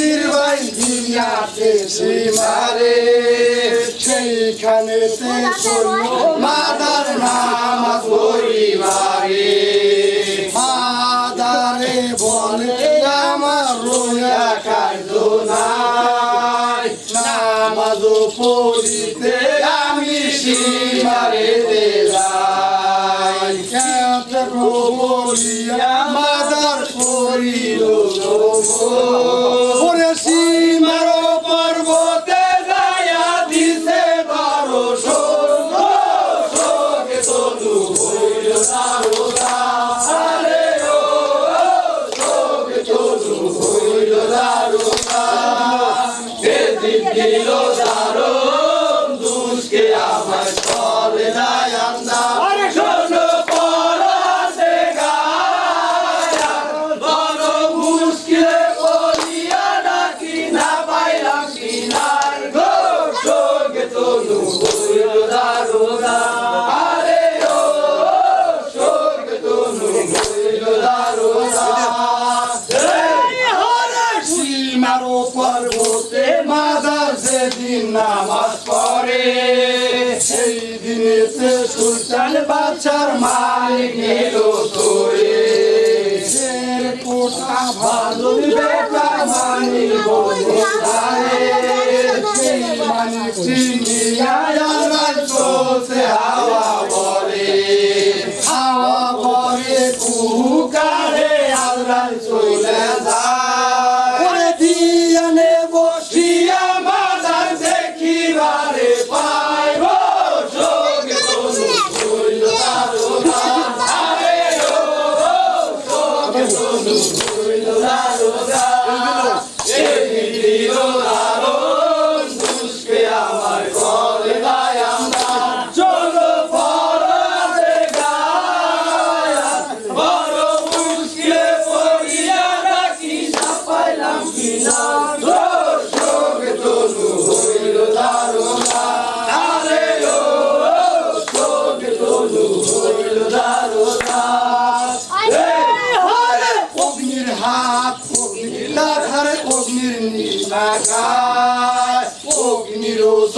হাতির বাইয়া পেছি মারে। সেইখানে মাদার নাম পরিবারে। মাদারে বলে, আমার রোয়া কার্য নাই। নামাজ পড়িতে আমি সীমারে দেলাই বলিয়া, মাদার করিল সেই দিনেতে সুলতান বাচ্চার মালিক নিল তোরে। কোটা ভালো বেটা মানিল বোধারে সেই মানি চিনিয়া রাজ্য সে হাওয়া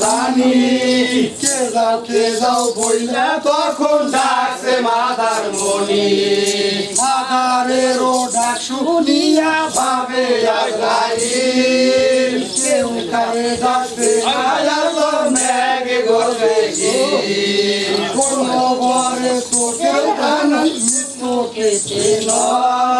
জানি কে যাও কে যাও বললে তখন ডাকছে মাদার মনি মাদারের ও ডাক কেউ কারে ডাকছে আয়ার তোর ম্যাগে গড়বে গিয়ে Eterno.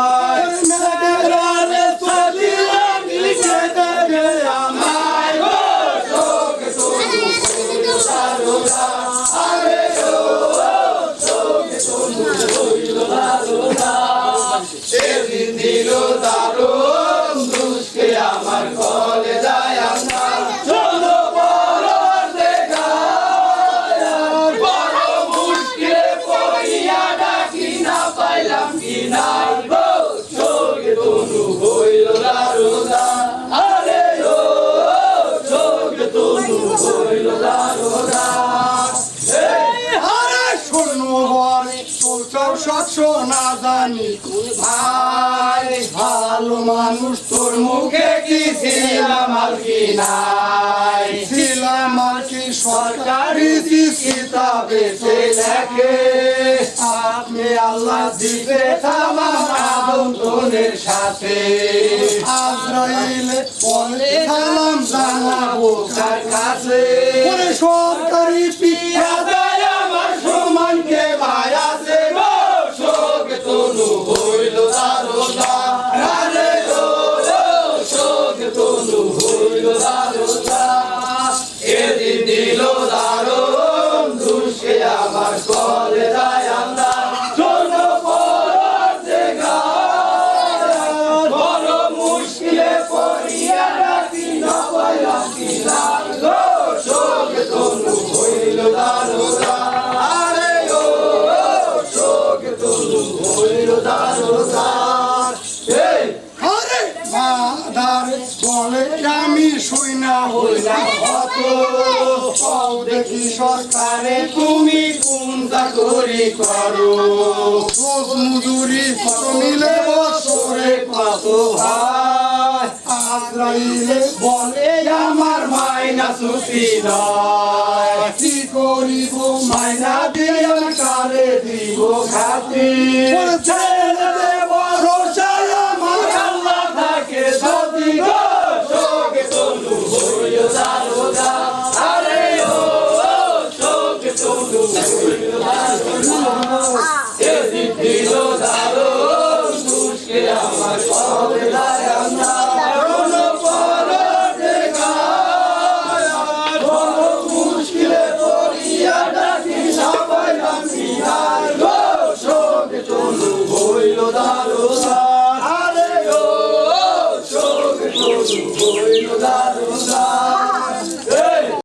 মানুষ তোর মুখে কি ছিলাম আর কি নাই? ছিলাম আর কি সরকারি কিতাবে সে লেখে। আপনি আল্লাহ দিতে আদমনের সাথে। আজরাইলে সালাম জানাব কার কাছে। সরকারি না হই হত। পাও দেখি সরকারে তুমি কোনটা করি করো। মজুরি কত মিলে বছরে কত হয়? আজরাইলে বলে আমার মাইনা ছুটি নয়। কি করিব? মাইনা দিয়ে কারে দিব খাতি